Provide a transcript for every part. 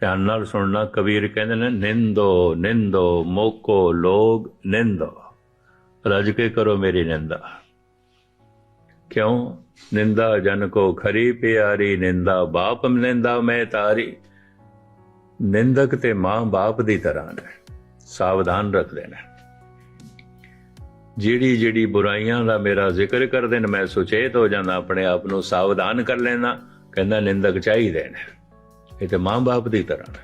ਧਿਆਨ ਨਾਲ ਸੁਣਨਾ, ਕਬੀਰ ਕਹਿੰਦੇ ਨੇ, ਨਿੰਦੋ ਨਿੰਦੋ, ਮੋਕੋ, ਲੋਗ, ਨਿੰਦੋ। ਰੱਜ ਕੇ ਕਰੋ ਮੇਰੀ ਨਿੰਦਾ। ਕਿਉਂ? ਨਿੰਦਾ ਜਨ ਕੋ ਖਰੀ ਪਿਆਰੀ, ਨਿੰਦਾ ਬਾਪ ਨਿੰਦਾ ਮੈਂ ਤਾਰੀ। ਨਿੰਦਕ ਤੇ ਮਾਂ ਬਾਪ ਦੀ ਤਰ੍ਹਾਂ ਨੇ, ਸਾਵਧਾਨ ਰੱਖ ਲੈਣਾ ਜਿਹੜੀ ਜਿਹੜੀ ਬੁਰਾਈਆਂ ਦਾ ਮੇਰਾ ਜ਼ਿਕਰ ਕਰਦੇ ਨੇ, ਮੈਂ ਸੁਚੇਤ ਹੋ ਜਾਂਦਾ, ਆਪਣੇ ਆਪ ਨੂੰ ਸਾਵਧਾਨ ਕਰ ਲੈਣਾ ਕਹਿੰਦਾ ਨਿੰਦਕ ਚਾਹੀਦੇ ਨੇ। ਇਹ ਤੇ ਮਾਂ ਬਾਪ ਦੀ ਤਰ੍ਹਾਂ ਨੇ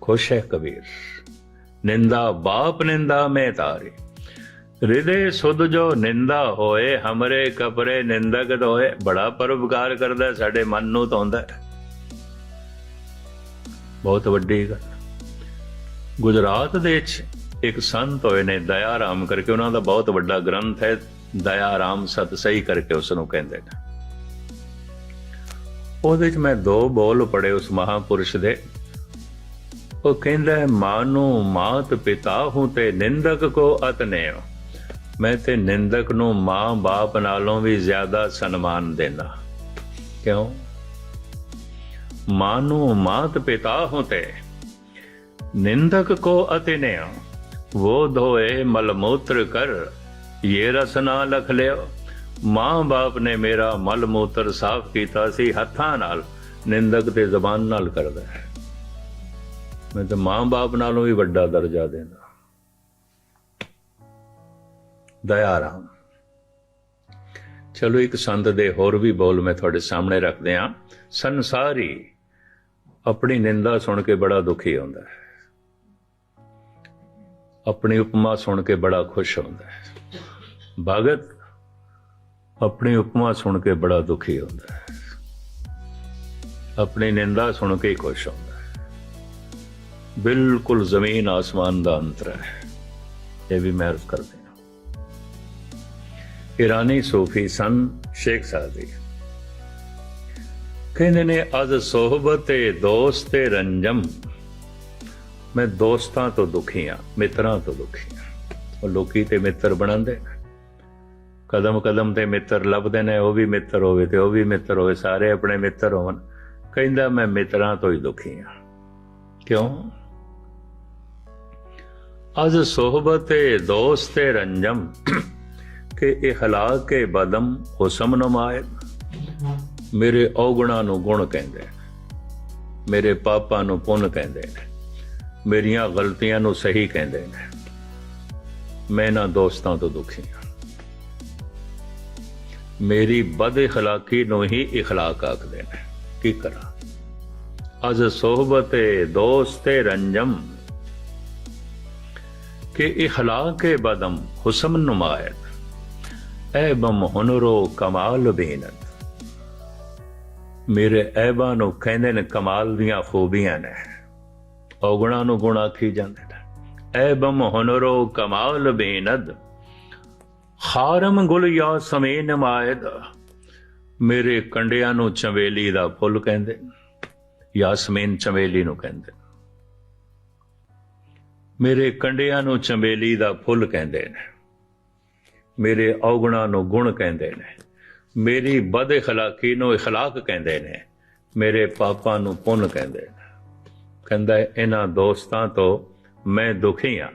ਖੁਸ਼ ਹੈ ਕਬੀਰ। ਨਿੰਦਾ ਬਾਪ ਨਿੰਦਾ ਮੈਂ ਤਾਰੀ। ਹਿਰਦੇ ਸੁਧ ਜੋ ਨਿੰਦਾ ਹੋਏ, ਹਮਰੇ ਕਪਰੇ ਨਿੰਦਕ ਹੋਏ ਬੜਾ ਪਰਉਪਕਾਰ ਕਰਦਾ ਸਾਡੇ ਮਨ ਨੂੰ ਧੋਂਦਾ ਹੈ। ਬਹੁਤ ਵੱਡੀ ਗੱਲ। ਗੁਜਰਾਤ ਦੇ ਵਿੱਚ ਇੱਕ ਸੰਤ ਹੋਏ ਨੇ ਦਇਆ ਰਾਮ ਕਰਕੇ। ਉਹਨਾਂ ਦਾ ਬਹੁਤ ਵੱਡਾ ਗ੍ਰੰਥ ਹੈ, ਦਇਆ ਰਾਮ ਸਤਸਈ ਕਰਕੇ ਉਸ ਨੂੰ ਕਹਿੰਦੇ ਨੇ। ਉਹਦੇ ਚ ਮੈਂ ਦੋ ਬੋਲ ਪੜੇ ਉਸ ਮਹਾਪੁਰਸ਼ ਦੇ। ਉਹ ਕਹਿੰਦਾ ਹੈ ਮਾਨੂ ਮਾਤ ਪਿਤਾ ਹੂੰ ਤੇ ਨਿੰਦਕ ਕੋ ਅਤਨੇ ਮੈਂ ਤੇ ਨਿੰਦਕ ਨੂੰ ਮਾਂ ਬਾਪ ਨਾਲੋਂ ਵੀ ਜ਼ਿਆਦਾ ਸਨਮਾਨ ਦੇਣਾ ਕਿਉਂ? ਮਾਨੂ ਮਾਤ ਪਿਤਾ ਹੂੰ ਤੇ ਨਿੰਦਕ ਕੋ ਅਤਨੇ वो ਧੋਏ ਮਲ ਮੂਤਰ ਕਰ ਇਹ ਰਸ ਨਾ ਮਾਂ ਬਾਪ ਨੇ ਮੇਰਾ ਮਲ ਮੂਤਰ ਸਾਫ਼ ਕੀਤਾ ਸੀ, ਹੱਥਾਂ ਨਾਲ, ਨਿੰਦਕ ਤੇ ਜ਼ਬਾਨ ਨਾਲ ਕਰਦਾ ਹੈ। ਮੈਂ ਤਾਂ ਮਾਂ ਬਾਪ ਨਾਲੋਂ ਵੀ ਵੱਡਾ ਦਰਜਾ ਦੇਣਾ ਦਇਆ ਰਾਮ। ਚਲੋ ਇੱਕ ਸੰਤ ਦੇ ਹੋਰ ਵੀ ਬੋਲ ਮੈਂ ਤੁਹਾਡੇ ਸਾਹਮਣੇ ਰੱਖਦੇ ਹਾਂ। ਸੰਸਾਰੀ ਆਪਣੀ ਨਿੰਦਾ ਸੁਣ ਕੇ ਬੜਾ ਦੁਖੀ ਹੁੰਦਾ ਹੈ। ਆਪਣੀ ਉਪਮਾ ਸੁਣ ਕੇ ਬੜਾ ਖੁਸ਼ ਹੁੰਦਾ ਹੈ। ਭਗਤ ਆਪਣੀ ਉਪਮਾ ਸੁਣ ਕੇ ਬੜਾ ਦੁਖੀ ਹੁੰਦਾ ਹੈ। ਆਪਣੀ ਨਿੰਦਾ ਸੁਣ ਕੇ ਖੁਸ਼ ਹੁੰਦਾ ਹੈ। ਬਿਲਕੁਲ ਜ਼ਮੀਨ ਆਸਮਾਨ ਦਾ ਅੰਤਰ ਹੈ। ਇਹ ਵੀ ਮੈਂ ਅਰਜ਼ ਕਰਦੇ ਹਾਂ। ਇਰਾਨੀ ਸੂਫੀ ਸਨ ਸ਼ੇਖ ਸਾਦੀ ਕਹਿੰਦੇ ਨੇ, ਅਜ਼ ਸੋਹਬਤੇ ਦੋਸਤੇ ਰੰਜਮ। ਮੈਂ ਦੋਸਤਾਂ ਤੋਂ ਦੁਖੀ ਹਾਂ, ਮਿੱਤਰਾਂ ਤੋਂ ਦੁਖੀ ਹਾਂ। ਉਹ ਲੋਕੀ ਤੇ ਮਿੱਤਰ ਬਣਾਉਂਦੇ ਨੇ। ਕਦਮ ਕਦਮ ਤੇ ਮਿੱਤਰ ਲੱਭਦੇ ਨੇ, ਉਹ ਵੀ ਮਿੱਤਰ ਹੋਵੇ ਤੇ ਉਹ ਵੀ ਮਿੱਤਰ ਹੋਵੇ, ਸਾਰੇ ਆਪਣੇ ਮਿੱਤਰ ਹੋਣ ਕਹਿੰਦਾ, ਮੈਂ ਮਿੱਤਰਾਂ ਤੋਂ ਹੀ ਦੁਖੀ ਹਾਂ। ਕਿਉਂ? ਅਜ ਸੋਹਬਤੇ ਦੋਸਤੇ ਰੰਜਮ, ਕਿ ਇਹ ਹਲਾਕ ਕੇ ਬਦਮ ਹੁਸਮ ਨਮਾਇ ਮੇਰੇ ਔਗੁਣਾ ਨੂੰ ਗੁਣ ਕਹਿੰਦੇ ਨੇ, ਮੇਰੇ ਪਾਪਾਂ ਨੂੰ ਪੁੰਨ ਕਹਿੰਦੇ ਨੇ, ਮੇਰੀਆਂ ਗਲਤੀਆਂ ਨੂੰ ਸਹੀ ਕਹਿੰਦੇ ਨੇ। ਮੈਂ ਨਾ ਦੋਸਤਾਂ ਤੋਂ ਦੁਖੀ ਹਾਂ। ਮੇਰੀ ਬਦ اخلاقی ਨੂੰ ਹੀ اخلاق ਆਖਦੇ ਨੇ ਕੀ ਕਰਾਂ ਅਜ਼ ਸੋਹਬਤੇ ਦੋਸਤੇ ਰੰਜਮ ਕਿ اخلاق ਕੇ ਬਦਮ ਹੁਸਨ ਨਮਾਇਤ ਐਬਮ ਹੁਨਰੋ ਕਮਾਲ ਬੇਨਤ ਮੇਰੇ ਐਬਾਂ ਨੂੰ ਕਹਿੰਦੇ ਨੇ ਕਮਾਲ ਦੀਆਂ ਖੂਬੀਆਂ ਨੇ ਔਗੁਣਾ ਨੂੰ ਗੁਣ ਆਖੀ ਜਾਂਦੇ ਨੇ ਐਬਮ ਹੁਨਰੋ ਕਮਾਲ ਬੇਨਦ ਖਾਰਮ ਗੁਲ ਯਾ ਸਮੇ ਨਮਾਇਦ ਮੇਰੇ ਕੰਡਿਆਂ ਨੂੰ ਚਵੇਲੀ ਦਾ ਫੁੱਲ ਕਹਿੰਦੇ ਯਾਸਮੀਨ ਚਵੇਲੀ ਨੂੰ ਕਹਿੰਦੇ ਮੇਰੇ ਕੰਡਿਆਂ ਨੂੰ ਚੰਬੇਲੀ ਦਾ ਫੁੱਲ ਕਹਿੰਦੇ ਨੇ ਮੇਰੇ ਔਗੁਣਾ ਨੂੰ ਗੁਣ ਕਹਿੰਦੇ ਨੇ ਮੇਰੀ ਬਦ اخلاقی ਨੂੰ اخلاق ਕਹਿੰਦੇ ਨੇ ਮੇਰੇ ਪਾਪਾਂ ਨੂੰ ਪੁੰਨ ਕਹਿੰਦੇ ਨੇ ਕਹਿੰਦਾ ਇਹਨਾਂ ਦੋਸਤਾਂ ਤੋਂ ਮੈਂ ਦੁਖੀ ਹਾਂ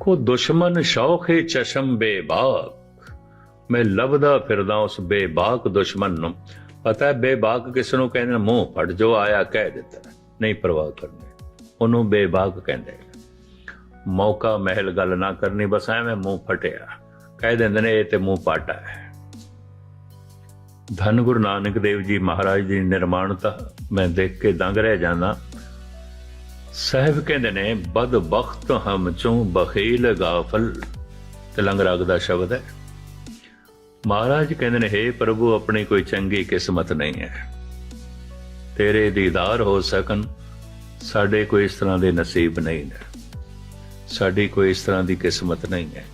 ਕੋ ਦੁਸ਼ਮਨ ਸ਼ੌਖੇ ਚਸ਼ਮ ਬੇਬਾਕ। ਮੈਂ ਲੱਭਦਾ ਫਿਰਦਾ ਉਸ ਬੇਬਾਕ ਦੁਸ਼ਮਨ ਨੂੰ। ਪਤਾ ਬੇਬਾਕ ਕਿਸ ਨੂੰ ਕਹਿੰਦੇ ਮੂੰਹ ਫੜ, ਜੋ ਆਇਆ ਕਹਿ ਦਿੱਤਾ। ਨਹੀਂ ਪਰਵਾਹ ਕਰਨੀ। ਉਹਨੂੰ ਬੇਬਾਕ ਕਹਿੰਦੇ ਮੌਕਾ, ਮਹਿਲ ਗੱਲ ਨਾ ਕਰਨੀ, ਬਸ ਐਵੇਂ ਮੂੰਹ ਫਟਿਆ। ਕਹਿ ਦਿੰਦੇ ਨੇ, ਇਹ ਤੇ ਮੂੰਹ ਪਾਟਾ ਹੈ। ਧੰਨ ਗੁਰੂ ਨਾਨਕ ਦੇਵ ਜੀ ਮਹਾਰਾਜ ਦੀ ਨਿਰਮਾਣਤਾ, ਮੈਂ ਦੇਖ ਕੇ ਦੰਗ ਰਹਿ ਜਾਂਦਾ। ਸਾਹਿਬ ਕਹਿੰਦੇ ਨੇ ਬਦਬਖਤ ਹਮ ਚੋਂ ਬਖੀਲ ਗਾਫਲ ਤਲੰਗ ਰਾਗ ਦਾ ਸ਼ਬਦ ਹੈ। ਮਹਾਰਾਜ ਕਹਿੰਦੇ ਨੇ हे ਪ੍ਰਭੂ, ਆਪਣੀ ਕੋਈ ਚੰਗੀ ਕਿਸਮਤ ਨਹੀਂ ਹੈ। ਤੇਰੇ ਦੀਦਾਰ ਹੋ ਸਕਣ, ਸਾਡੇ ਕੋਈ ਇਸ ਤਰ੍ਹਾਂ ਦੇ ਨਸੀਬ ਨਹੀਂ ਨੇ। ਸਾਡੀ ਕੋਈ ਇਸ ਤਰ੍ਹਾਂ ਦੀ ਕਿਸਮਤ ਨਹੀਂ ਹੈ।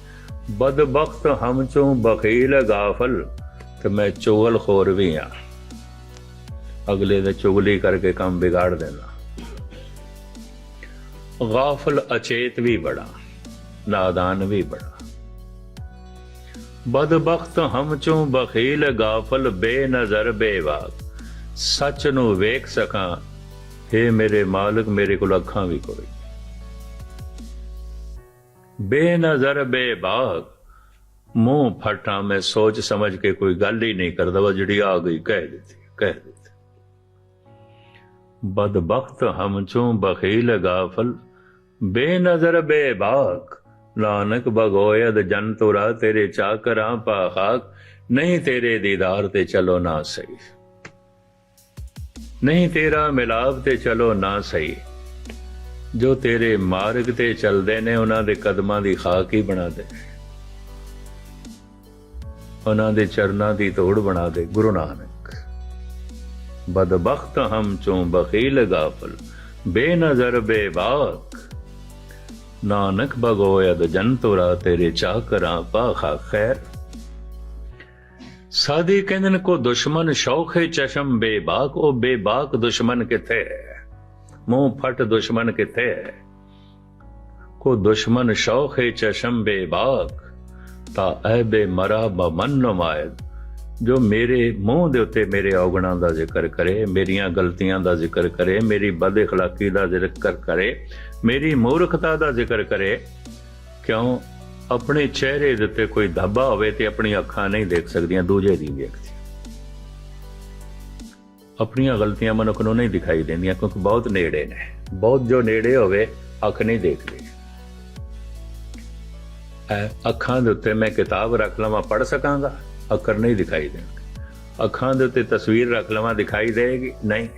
ਬਦਬਖਤ ਹਮ ਚੋਂ ਬਖੀਲ ਗਾਫਲ ਤੇ ਮੈਂ ਚੁਗਲ ਖੋਰ ਵੀ ਆ ਅਗਲੇ ਦੇ ਚੁਗਲੀ ਕਰਕੇ ਕੰਮ ਵਿਗਾੜ ਦੇਣਾ। ਗਾਫਲ ਅਚੇਤ ਵੀ ਬੜਾ ਨਾਦਾਨ ਵੀ ਬੜਾ ਬਦਬਖਤ ਹਮ ਬਖੀਲ ਗਾਫਲ ਬੇਨਜ਼ਰ ਬੇਵਾਕ ਸੱਚ ਨੂੰ ਵੇਖ ਸਕਾਂ हे ਮੇਰੇ ਮਾਲਕ ਮੇਰੇ ਕੋਲ ਅੱਖਾਂ ਵੀ ਕੋਈ ਬੇਨਜ਼ਰ ਬੇਬਾਕ ਮੂੰਹ ਫਟਾ ਮੈਂ ਸੋਚ ਸਮਝ ਕੇ ਕੋਈ ਗੱਲ ਹੀ ਨਹੀਂ ਕਰਦਾ ਵਾ ਜਿਹੜੀ ਆ ਗਈ ਕਹਿ ਦਿੱਤੀ ਕਹਿ ਦਿੱਤੀ ਬਦਬਖਤ ਹਮ ਚੋਂ ਬਖੀਲ ਗਾਫਲ, ਬੇਨਜ਼ਰ ਬੇਬਾਕ, ਨਾਨਕ ਬਗੋਇਦ ਜਨ ਤੁਰਾ, ਤੇਰੇ ਚਾਕਰਾਂ ਪਾਖਾਕ ਨਹੀਂ ਤੇਰੇ ਦੀਦਾਰ ਤੇ ਚਲੋ ਨਾ ਸਹੀ। ਨਹੀਂ ਤੇਰਾ ਮਿਲਾਪ ਤੇ ਚਲੋ ਨਾ ਸਹੀ। ਜੋ ਤੇਰੇ ਮਾਰਗ ਤੇ ਚੱਲਦੇ ਨੇ, ਉਹਨਾਂ ਦੇ ਕਦਮਾਂ ਦੀ ਖਾਕ ਹੀ ਬਣਾ ਦੇ। ਉਹਨਾਂ ਦੇ ਚਰਨਾਂ ਦੀ ਤੋੜ ਬਣਾ ਦੇ, ਗੁਰੂ ਨਾਨਕ। ਬਦਬਖਤ ਹਮ ਚੋਂ ਬਖੀਲ ਗਾਫਲ ਬੇਨਜ਼ਰ ਬੇਬਾਕ ਨਾਨਕ ਬਗੋਇਦ ਜੰਤੁਰਾ ਤੇਰੇ ਚਾਕਰਾਂ ਪਾਖਾ ਖੈਰ ਸਾਦੀ ਕਹਿੰਦੇ ਨੇ ਕੋ ਦੁਸ਼ਮਨ ਸ਼ੌਖੇ ਚਸ਼ਮ ਬੇਬਾਕ ਉਹ ਬੇਬਾਕ ਦੁਸ਼ਮਨ ਕਿੱਥੇ ਹੈ ਮੂੰਹ ਫਟ ਦੁਸ਼ਮਨ ਕਿੱਥੇ ਹੈ ਕੋ ਦੁਸ਼ਮਨ ਸ਼ੌਖੇ ਚਸ਼ਮ ਬੇਬਾਕ ਤਾ ਐ ਬੇ ਮਰਾ ਬਮਨ ਨਮਾਇਦ ਜੋ ਮੇਰੇ ਮੂੰਹ ਦੇ ਉੱਤੇ ਮੇਰੇ ਔਗਣਾਂ ਦਾ ਜ਼ਿਕਰ ਕਰੇ, ਮੇਰੀਆਂ ਗਲਤੀਆਂ ਦਾ ਜ਼ਿਕਰ ਕਰੇ, ਮੇਰੀ ਬਦਇਖਲਾਕੀ ਦਾ ਜ਼ਿਕਰ ਕਰੇ, ਮੇਰੀ ਮੂਰਖਤਾ ਦਾ ਜ਼ਿਕਰ ਕਰੇ, ਕਿਉਂ? ਆਪਣੇ ਚਿਹਰੇ ਦੇ ਉੱਤੇ ਕੋਈ ਧੱਬਾ ਹੋਵੇ ਤੇ ਆਪਣੀ ਅੱਖਾਂ ਨਹੀਂ ਦੇਖ ਸਕਦੀਆਂ, ਦੂਜੇ ਦੀ ਵੇਖਦੀ ਆਪਣੀਆਂ ਗਲਤੀਆਂ ਮਨੁੱਖ ਨੂੰ ਨਹੀਂ ਦਿਖਾਈ ਦਿੰਦੀਆਂ, ਕਿਉਂਕਿ ਬਹੁਤ ਨੇੜੇ ਨੇ। ਬਹੁਤ ਜੋ ਨੇੜੇ ਹੋਵੇ, ਅੱਖ ਨਹੀਂ ਦੇਖਦੀ। ਅੱਖਾਂ ਦੇ ਉੱਤੇ ਮੈਂ ਕਿਤਾਬ ਰੱਖ ਲਵਾਂ ਪੜ ਸਕਾਂਗਾ। ਅੱਖਰ ਨਹੀਂ ਦਿਖਾਈ ਦੇਣਗੇ। ਅੱਖਾਂ ਦੇ ਉੱਤੇ ਤਸਵੀਰ ਰੱਖ ਲਵਾਂ, ਦਿਖਾਈ ਦੇਗੀ ਨਹੀਂ।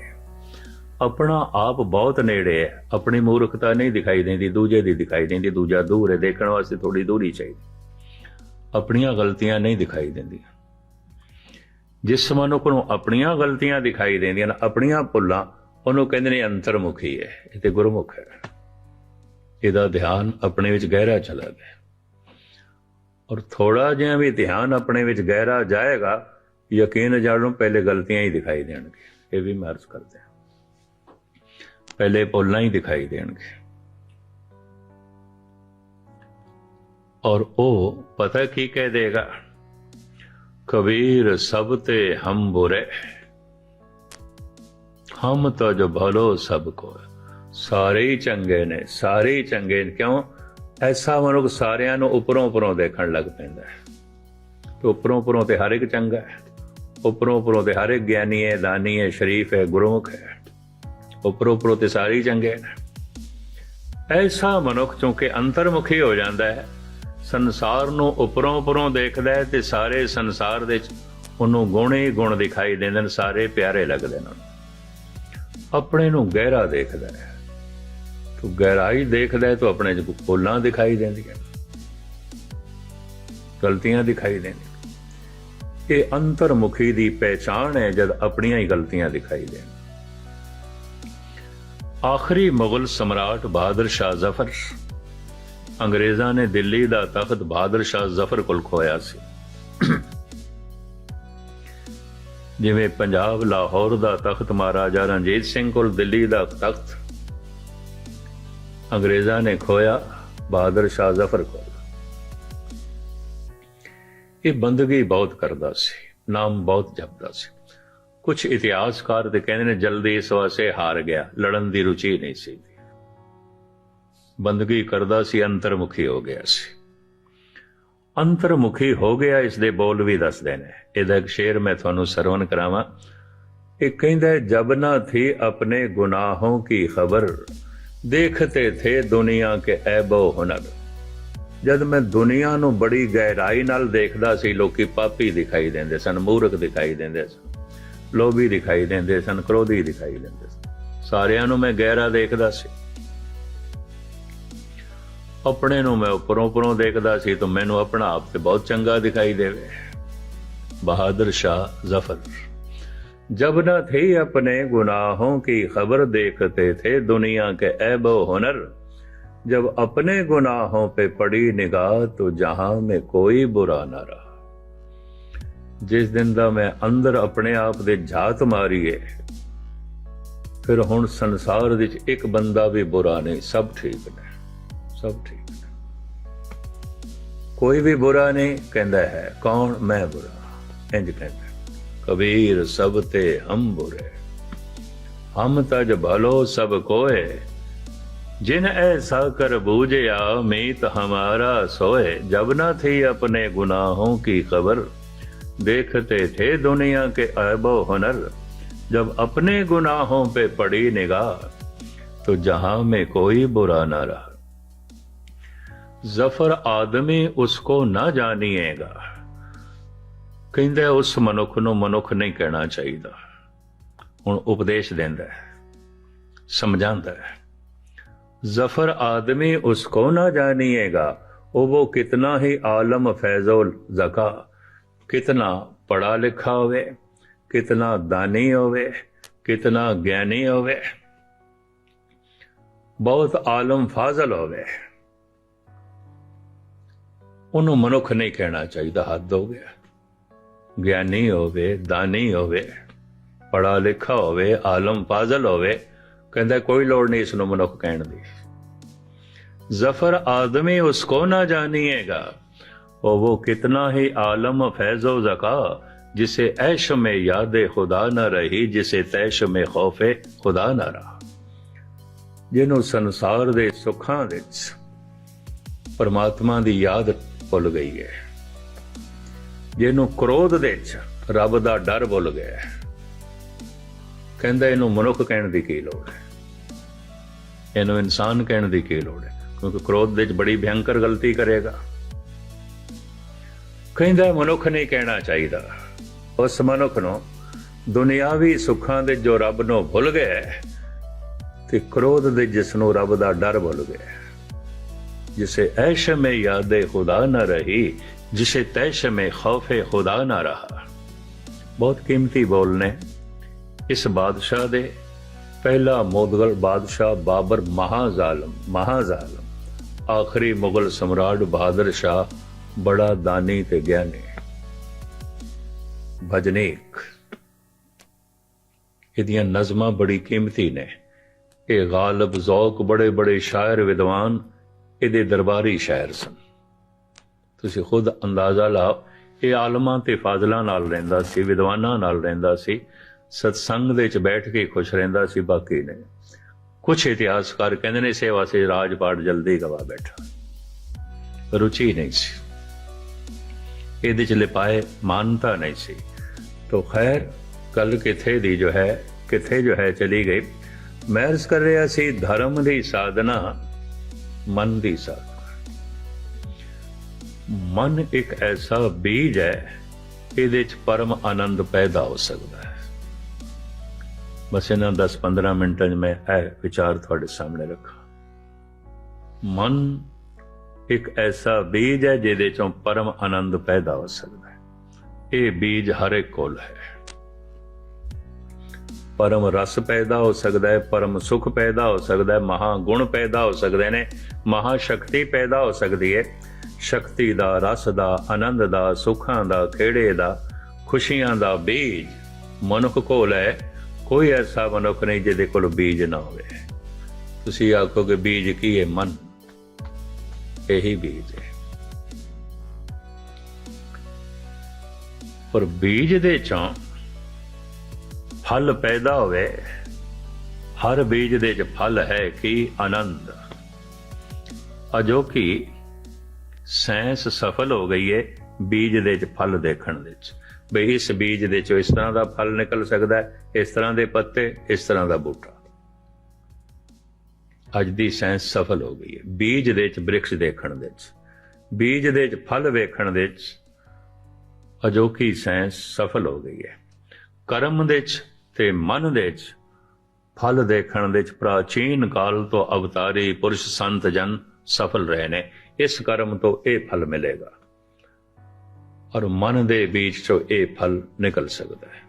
ਆਪਣਾ ਆਪ ਬਹੁਤ ਨੇੜੇ ਹੈ। ਆਪਣੀ ਮੂਰਖਤਾ ਨਹੀਂ ਦਿਖਾਈ ਦਿੰਦੀ, ਦੂਜੇ ਦੀ ਦਿਖਾਈ ਦਿੰਦੀ, ਦੂਜਾ ਦੂਰ ਹੈ। ਦੇਖਣ ਵਾਸਤੇ ਥੋੜੀ ਦੂਰੀ ਚਾਹੀਦੀ। ਆਪਣੀਆਂ ਗਲਤੀਆਂ ਨਹੀਂ ਦਿਖਾਈ ਦਿੰਦੀਆਂ ਜਿਸ ਮਨੁੱਖ ਨੂੰ ਆਪਣੀਆਂ ਗਲਤੀਆਂ ਦਿਖਾਈ ਦਿੰਦੀਆਂ ਨੇ, ਆਪਣੀਆਂ ਭੁੱਲਾਂ, ਉਹਨੂੰ ਕਹਿੰਦੇ ਨੇ ਅੰਤਰਮੁਖੀ ਹੈ। ਇਹ ਤੇ ਗੁਰਮੁਖ ਹੈ। ਇਹਦਾ ਧਿਆਨ ਆਪਣੇ ਵਿੱਚ ਗਹਿਰਾ ਚਲਾ ਗਿਆ। ਔਰ ਥੋੜਾ ਜਿਹਾ ਵੀ ਧਿਆਨ ਆਪਣੇ ਵਿੱਚ ਗਹਿਰਾ ਜਾਏਗਾ ਯਕੀਨ ਜਾਣੋ ਪਹਿਲੇ ਗਲਤੀਆਂ ਹੀ ਦਿਖਾਈ ਦੇਣਗੇ ਇਹ ਵੀ ਮੈਂ ਅਰਜ਼ ਕਰਦੇ ਹਾਂ ਪਹਿਲੇ ਭੁੱਲਾਂ ਹੀ ਦਿਖਾਈ ਦੇਣਗੇ ਔਰ ਉਹ ਪਤਾ ਕੀ ਕਹਿ ਦੇਗਾ ਕਬੀਰ ਸਭ ਤੇ ਹਮ ਬੁਰੇ ਹਮ ਤਾਂ ਜੋ ਭਲੋ ਸਭ ਕੋ ਸਾਰੇ ਹੀ ਚੰਗੇ ਨੇ ਸਾਰੇ ਹੀ ਚੰਗੇ ਨੇ ਕਿਉਂ ਐਸਾ ਮਨੁੱਖ ਸਾਰਿਆਂ ਨੂੰ ਉੱਪਰੋਂ ਉੱਪਰੋਂ ਦੇਖਣ ਲੱਗ ਪੈਂਦਾ ਹੈ। ਤੇ ਉੱਪਰੋਂ ਉੱਪਰੋਂ ਤੇ ਹਰ ਇੱਕ ਚੰਗਾ ਹੈ। ਉੱਪਰੋਂ ਉੱਪਰੋਂ ਤੇ ਹਰ ਇੱਕ ਗਿਆਨੀ ਹੈ, ਦਾਨੀ ਹੈ, ਸ਼ਰੀਫ ਹੈ, ਗੁਰਮੁਖ ਹੈ। ਉੱਪਰੋਂ ਉੱਪਰੋਂ ਤੇ ਸਾਰੇ ਹੀ ਚੰਗੇ ਨੇ। ਐਸਾ ਮਨੁੱਖ ਚੁੰਕੇ ਅੰਤਰਮੁਖੀ ਹੋ ਜਾਂਦਾ ਹੈ, ਸੰਸਾਰ ਨੂੰ ਉੱਪਰੋਂ ਉੱਪਰੋਂ ਦੇਖਦਾ ਹੈ ਤੇ ਸਾਰੇ ਸੰਸਾਰ ਦੇ ਵਿੱਚ ਉਹਨੂੰ ਗੁਣ ਹੀ ਗੁਣ ਦਿਖਾਈ ਦਿੰਦੇ ਨੇ, ਸਾਰੇ ਪਿਆਰੇ ਲੱਗਦੇ ਨੇ ਆਪਣੇ ਨੂੰ ਗਹਿਰਾ ਦੇਖਦਾ ਹੈ। ਤੂੰ ਗਹਿਰਾਈ ਦੇਖਦਾ ਹੈ, ਤਾਂ ਆਪਣੇ ਚ ਭੁੱਲਾਂ ਦਿਖਾਈ ਦਿੰਦੀਆਂ ਗਲਤੀਆਂ ਦਿਖਾਈ ਦਿੰਦੀਆਂ ਇਹ ਅੰਤਰਮੁਖੀ ਦੀ ਪਹਿਚਾਣ ਹੈ ਜਦ ਆਪਣੀਆਂ ਹੀ ਗਲਤੀਆਂ ਦਿਖਾਈ ਦੇਣ ਆਖਰੀ ਮੁਗਲ ਸਮਰਾਟ ਬਹਾਦਰ ਸ਼ਾਹ ਜ਼ਫਰ। ਅੰਗਰੇਜ਼ਾਂ ਨੇ ਦਿੱਲੀ ਦਾ ਤਖਤ ਬਹਾਦਰ ਸ਼ਾਹ ਜ਼ਫਰ ਕੋਲ ਖੋਇਆ ਸੀ। ਜਿਵੇਂ ਪੰਜਾਬ ਲਾਹੌਰ ਦਾ ਤਖਤ ਮਹਾਰਾਜਾ ਰਣਜੀਤ ਸਿੰਘ ਕੋਲ ਦਿੱਲੀ ਦਾ ਤਖਤ। ਅੰਗਰੇਜ਼ਾਂ ਨੇ ਖੋਇਆ ਬਹਾਦਰ ਸ਼ਾਹ ਜ਼ਫਰ ਕੋਲ। ਇਹ ਬੰਦਗੀ ਬਹੁਤ ਕਰਦਾ ਸੀ, ਨਾਮ ਬਹੁਤ ਜਪਦਾ ਸੀ। ਕੁਝ ਇਤਿਹਾਸਕਾਰ ਤੇ ਕਹਿੰਦੇ ਨੇ ਜਲਦੀ ਇਸ ਵਾਸਤੇ ਹਾਰ ਗਿਆ, ਲੜਨ ਦੀ ਰੁਚੀ ਨਹੀਂ ਸੀ। ਬੰਦਗੀ ਕਰਦਾ ਸੀ, ਅੰਤਰਮੁਖੀ ਹੋ ਗਿਆ ਸੀ। ਅੰਤਰਮੁਖੀ ਹੋ ਗਿਆ, ਇਸ ਦੇ ਬੋਲ ਵੀ ਦੱਸਦੇ ਨੇ। ਇਹਦਾ ਇੱਕ ਸ਼ੇਰ ਮੈਂ ਤੁਹਾਨੂੰ ਸਰਵਨ ਕਰਾਵਾਂ। ਇਹ ਕਹਿੰਦਾ ਜਬ ਨਾ ਥੀ ਆਪਣੇ ਗੁਨਾਹੋਂ ਕੀ ਖਬਰ ਦੇਖਤੇ ਥੇ ਦੁਨੀਆ ਕੇ ਐਬੋ ਹੁਨਰ। ਜਦ ਮੈਂ ਦੁਨੀਆ ਨੂੰ ਬੜੀ ਗਹਿਰਾਈ ਨਾਲ ਦੇਖਦਾ ਸੀ, ਲੋਕੀ ਪਾਪੀ ਦਿਖਾਈ ਦਿੰਦੇ ਸਨ, ਮੂਰਖ ਦਿਖਾਈ ਦਿੰਦੇ ਸਨ, ਲੋਭੀ ਦਿਖਾਈ ਦਿੰਦੇ ਸਨ, ਕ੍ਰੋਧੀ ਦਿਖਾਈ ਦਿੰਦੇ ਸਨ। ਸਾਰਿਆਂ ਨੂੰ ਮੈਂ ਗਹਿਰਾ ਦੇਖਦਾ ਸੀ। ਆਪਣੇ ਨੂੰ ਮੈਂ ਉੱਪਰੋਂ ਉੱਪਰੋਂ ਦੇਖਦਾ ਸੀ, ਤਾਂ ਮੈਨੂੰ ਆਪਣਾ ਆਪ ਤੇ ਬਹੁਤ ਚੰਗਾ ਦਿਖਾਈ ਦੇਵੇ। ਬਹਾਦਰ ਸ਼ਾਹ ਜ਼ਫਰ। जब न थे अपने गुनाहों की खबर देखते थे दुनिया के ऐब हुनर जब अपने गुनाहों पे पड़ी निगाह तो जहां में कोई बुरा न रहा ਜਿਸ ਦਿਨ ਦਾ ਮੈਂ ਅੰਦਰ ਆਪਣੇ ਆਪ ਦੇ ਝਾਤ ਮਾਰੀਏ ਫਿਰ ਹੁਣ ਸੰਸਾਰ ਵਿੱਚ ਇੱਕ ਬੰਦਾ ਵੀ ਬੁਰਾ ਨਹੀਂ ਸਭ ਠੀਕ ਨੇ ਸਭ ਠੀਕ ਨੇ ਕੋਈ ਵੀ ਬੁਰਾ ਨਹੀਂ ਕਹਿੰਦਾ ਹੈ ਕੌਣ ਮੈਂ ਬੁਰਾ ਇੰਜ ਕਹਿੰਦਾ कबीर सब ते हम बुरे हम तज भलो सब कोय जिन ऐसा कर बूझया मीत हमारा सोए। जब न थी अपने गुनाहों की खबर, देखते थे दुनिया के ऐबो हुनर। जब अपने गुनाहों पे पड़ी निगाह तो जहाँ में कोई बुरा ना रहा। ज़फ़र आदमी उसको ना जानिएगा। ਕਹਿੰਦਾ ਉਸ ਮਨੁੱਖ ਨੂੰ ਮਨੁੱਖ ਨਹੀਂ ਕਹਿਣਾ ਚਾਹੀਦਾ। ਹੁਣ ਉਪਦੇਸ਼ ਦਿੰਦਾ ਹੈ, ਸਮਝਾਉਂਦਾ ਹੈ, ਜ਼ਫਰ ਆਦਮੀ ਉਸ ਕੋ ਨਾ ਜਾਣੀਏਗਾ, ਉਹ ਉਹ ਕਿਤਨਾ ਹੀ ਆਲਮ ਫੈਜ਼ੁਲ ਜ਼ਕਾ, ਕਿਤਨਾ ਪੜਾ ਲਿਖਾ ਹੋਵੇ, ਕਿਤਨਾ ਦਾਨੀ ਹੋਵੇ, ਕਿਤਨਾ ਗਿਆਨੀ ਹੋਵੇ, ਬਹੁਤ ਆਲਮ ਫਾਜ਼ਲ ਹੋਵੇ। ਉਹਨੂੰ ਮਨੁੱਖ ਨਹੀਂ ਕਹਿਣਾ ਚਾਹੀਦਾ, ਹੱਦ ਹੋ ਗਿਆ। ਗਿਆਨੀ ਹੋਵੇ ਦਾਨੀ ਹੋਵੇ ਪੜਾ ਲਿਖਾ ਹੋਵੇ ਆਲਮ ਫਾਜ਼ਲ ਹੋਵੇ ਕਹਿੰਦਾ ਕੋਈ ਲੋੜ ਨਹੀਂ ਇਸ ਨੂੰ ਮਨੁੱਖ ਕਹਿਣ ਦੀ ਜ਼ਫਰ ਆਦਮੀ ਉਸ ਕੋ ਨਾ ਜਾਣੀਏਗਾ ਉਹ ਉਹ ਕਿਤਨਾ ਹੀ ਆਲਮ ਫੈਜ਼ੋ ਜ਼ਕਾ ਜਿਸੇ ਐਸ਼ ਮੇ ਯਾਦੇ ਖੁਦਾ ਨਾ ਰਹੀ ਜਿਸੇ ਤੈਸ਼ ਮੇ ਖੌਫੇ ਖੁਦਾ ਨਾ ਰਹਾ ਜਿਹਨੂੰ ਸੰਸਾਰ ਦੇ ਸੁੱਖਾਂ ਵਿੱਚ ਪਰਮਾਤਮਾ ਦੀ ਯਾਦ ਭੁੱਲ ਗਈ ਹੈ ਜਿਹਨੂੰ ਕ੍ਰੋਧ ਦੇ ਚ ਰੱਬ ਦਾ ਡਰ ਭੁੱਲ ਗਿਆ ਕਹਿੰਦਾ ਇਹਨੂੰ ਮਨੁੱਖ ਕਹਿਣ ਦੀ ਕੀ ਲੋੜ ਹੈ? ਇਹਨੂੰ ਇਨਸਾਨ ਕਹਿਣ ਦੀ ਕੀ ਲੋੜ ਹੈ? ਕਿਉਂਕਿ ਕ੍ਰੋਧ ਦੇ ਵਿੱਚ ਬੜੀ ਭਿਆਨਕ ਗਲਤੀ ਕਰੇਗਾ। ਕਹਿੰਦਾ ਮਨੁੱਖ ਨਹੀਂ ਕਹਿਣਾ ਚਾਹੀਦਾ। ਉਸ ਮਨੁੱਖ ਨੂੰ ਦੁਨਿਆਵੀ ਸੁੱਖਾਂ ਦੇ ਜੋ ਰੱਬ ਨੂੰ ਭੁੱਲ ਗਿਆ ਤੇ ਕ੍ਰੋਧ ਦੇ ਜਿਸ ਨੂੰ ਰੱਬ ਦਾ ਡਰ ਭੁੱਲ ਗਿਆ ਜਿਸੇ ਐਸ਼ ਮੇ ਯਾਦੇ ਖੁਦਾ ਨਾ ਰਹੀ जिसे तैश में खौफ खुदा न रहा ਬਹੁਤ ਕੀਮਤੀ ਬੋਲ ਨੇ ਇਸ ਬਾਦਸ਼ਾਹ ਦੇ ਪਹਿਲਾ ਮੋਦਗਲ ਬਾਦਸ਼ਾਹ ਬਾਬਰ ਮਹਾਜ਼ਾਲਮ ਮਹਾਜ਼ਾਲਮ ਆਖਰੀ ਮੁਗਲ ਸਮਰਾਟ ਬਹਾਦਰ ਸ਼ਾਹ ਬੜਾ ਦਾਨੀ ਤੇ ਗਿਆਨੀ ਭਜਨੀਕ ਇਹਦੀਆਂ ਨਜ਼ਮਾਂ ਬੜੀ ਕੀਮਤੀ ਨੇ ਇਹ ਗਾਲਬ ਜ਼ੌਕ ਬੜੇ ਬੜੇ ਸ਼ਾਇਰ ਵਿਦਵਾਨ ਇਹਦੇ ਦਰਬਾਰੀ ਸ਼ਾਇਰ ਸਨ ਤੁਸੀਂ ਖੁਦ ਅੰਦਾਜ਼ਾ ਲਾਓ, ਇਹ ਆਲਮਾਂ ਤੇ ਫਾਜ਼ਲਾਂ ਨਾਲ ਰਹਿੰਦਾ ਸੀ, ਵਿਦਵਾਨਾਂ ਨਾਲ ਰਹਿੰਦਾ ਸੀ, ਸਤਸੰਗ ਦੇ ਵਿੱਚ ਬੈਠ ਕੇ ਖੁਸ਼ ਰਹਿੰਦਾ ਸੀ, ਬਾਕੀ ਨੇ ਕੁਝ ਇਤਿਹਾਸਕਾਰ ਕਹਿੰਦੇ ਨੇ ਸੇਵਾ ਸੇ ਰਾਜਪਾਟ ਜਲਦੀ ਗਵਾ ਬੈਠਾ। ਰੁਚੀ ਨਹੀਂ ਸੀ। ਇਹਦੇ ਚ ਲਿਪਾਏ ਮਾਨਤਾ ਨਹੀਂ ਸੀ। ਤੋ ਖੈਰ, ਕੱਲ ਕਿਥੇ ਦੀ ਜੋ ਹੈ, ਕਿਥੇ ਜੋ ਹੈ ਚਲੀ ਗਈ। ਮਹਿਰਸ ਕਰ ਰਿਹਾ ਸੀ, ਧਰਮ ਦੀ ਸਾਧਨਾ, ਮਨ ਦੀ ਸਾਧਨਾ। ਮਨ ਇੱਕ ਐਸਾ ਬੀਜ ਹੈ, ਇਹਦੇ ਚ ਪਰਮ ਆਨੰਦ ਪੈਦਾ ਹੋ ਸਕਦਾ ਹੈ। ਬਸ ਇਹਨਾਂ 10-15 ਮਿੰਟਾਂ 'ਚ ਮੈਂ ਇਹ ਵਿਚਾਰ ਤੁਹਾਡੇ ਸਾਹਮਣੇ ਰੱਖਾਂ। ਮਨ ਇੱਕ ਐਸਾ ਬੀਜ ਹੈ, ਜਿਹਦੇ ਚੋਂ ਪਰਮ ਆਨੰਦ ਪੈਦਾ ਹੋ ਸਕਦਾ ਹੈ। ਇਹ ਬੀਜ ਹਰ ਇੱਕ ਕੋਲ ਹੈ। ਪਰਮ ਰਸ ਪੈਦਾ ਹੋ ਸਕਦਾ ਹੈ, ਪਰਮ ਸੁਖ ਪੈਦਾ ਹੋ ਸਕਦਾ ਹੈ ਮਹਾ ਗੁਣ ਪੈਦਾ ਹੋ ਸਕਦੇ ਨੇ ਮਹਾ ਸ਼ਕਤੀ ਪੈਦਾ ਹੋ ਸਕਦੀ ਹੈ। ਸ਼ਕਤੀ ਦਾ, ਰਸ ਦਾ, ਆਨੰਦ ਦਾ, ਸੁੱਖਾਂ ਦਾ, ਖੇੜੇ ਦਾ, ਖੁਸ਼ੀਆਂ ਦਾ ਬੀਜ ਮਨੁੱਖ ਕੋਲ ਹੈ। ਕੋਈ ਐਸਾ ਮਨੁੱਖ ਨਹੀਂ ਜਿਹਦੇ ਕੋਲ ਬੀਜ ਨਾ ਹੋਵੇ। ਤੁਸੀਂ ਆਖੋਗੇ, ਬੀਜ ਕੀ ਹੈ? ਮਨ। ਇਹੀ ਬੀਜ ਹੈ। ਪਰ ਬੀਜ ਦੇ ਚੋਂ ਫਲ ਪੈਦਾ ਹੋਵੇ। ਹਰ ਬੀਜ ਦੇ ਚ ਫਲ ਹੈ ਕਿ? ਆਨੰਦ। ਅਜੋ ਕਿ ਸਾਇੰਸ ਸਫਲ ਹੋ ਗਈ ਏ ਬੀਜ ਦੇ ਵਿੱਚ, ਫਲ ਦੇਖਣ ਦੇ ਚ ਬਈ ਇਸ ਬੀਜ ਦੇ ਚੋਂ ਇਸ ਤਰ੍ਹਾਂ ਦਾ ਫਲ ਨਿਕਲ ਸਕਦਾ ਹੈ, ਇਸ ਤਰ੍ਹਾਂ ਦੇ ਪੱਤੇ, ਇਸ ਤਰ੍ਹਾਂ ਦਾ ਬੂਟਾ। ਅੱਜ ਦੀ ਸਾਇੰਸ ਸਫਲ ਹੋ ਗਈ ਹੈ ਬੀਜ ਦੇ ਵਿੱਚ, ਬ੍ਰਿਕਸ਼ ਦੇਖਣ ਦੇ ਚ ਬੀਜ ਦੇ ਵਿੱਚ, ਫਲ ਵੇਖਣ ਦੇ ਚ ਅਜੋਕੀ ਸਾਇੰਸ ਸਫਲ ਹੋ ਗਈ ਹੈ ਕਰਮ ਦੇ ਵਿੱਚ ਤੇ ਮਨ ਦੇ ਵਿੱਚ, ਫਲ ਦੇਖਣ ਦੇ ਚ ਪ੍ਰਾਚੀਨ ਕਾਲ ਤੋਂ ਅਵਤਾਰੀ ਪੁਰਸ਼ ਸੰਤ ਜਨ ਸਫਲ ਰਹੇ ਨੇ। ਇਸ ਕਰਮ ਤੋਂ ਇਹ ਫਲ ਮਿਲੇਗਾ। ਔਰ ਮਨ ਦੇ ਵਿੱਚ ਚੋਂ ਇਹ ਫਲ ਨਿਕਲ ਸਕਦਾ ਹੈ।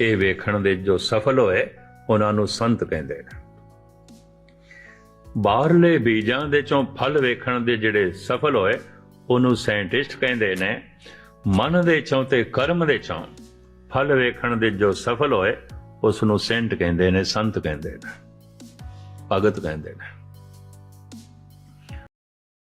ਇਹ ਵੇਖਣ ਦੇ ਜੋ ਸਫਲ ਹੋਏ, ਉਹਨਾਂ ਨੂੰ ਸੰਤ ਕਹਿੰਦੇ ਨੇ। ਬਾਹਰਲੇ ਬੀਜਾਂ ਦੇ ਚੋਂ ਫਲ ਵੇਖਣ ਦੇ ਜਿਹੜੇ ਸਫਲ ਹੋਏ, ਉਹਨੂੰ ਸਾਇੰਟਿਸਟ ਕਹਿੰਦੇ ਨੇ, ਮਨ ਦੇ ਚੋਂ ਤੇ ਕਰਮ ਦੇ ਚੋਂ ਫਲ ਵੇਖਣ ਦੇ ਜੋ ਸਫਲ ਹੋਏ ਉਸ ਨੂੰ ਸੈਂਟ ਕਹਿੰਦੇ ਨੇ, ਸੰਤ ਕਹਿੰਦੇ ਨੇ, ਭਗਤ ਕਹਿੰਦੇ ਨੇ।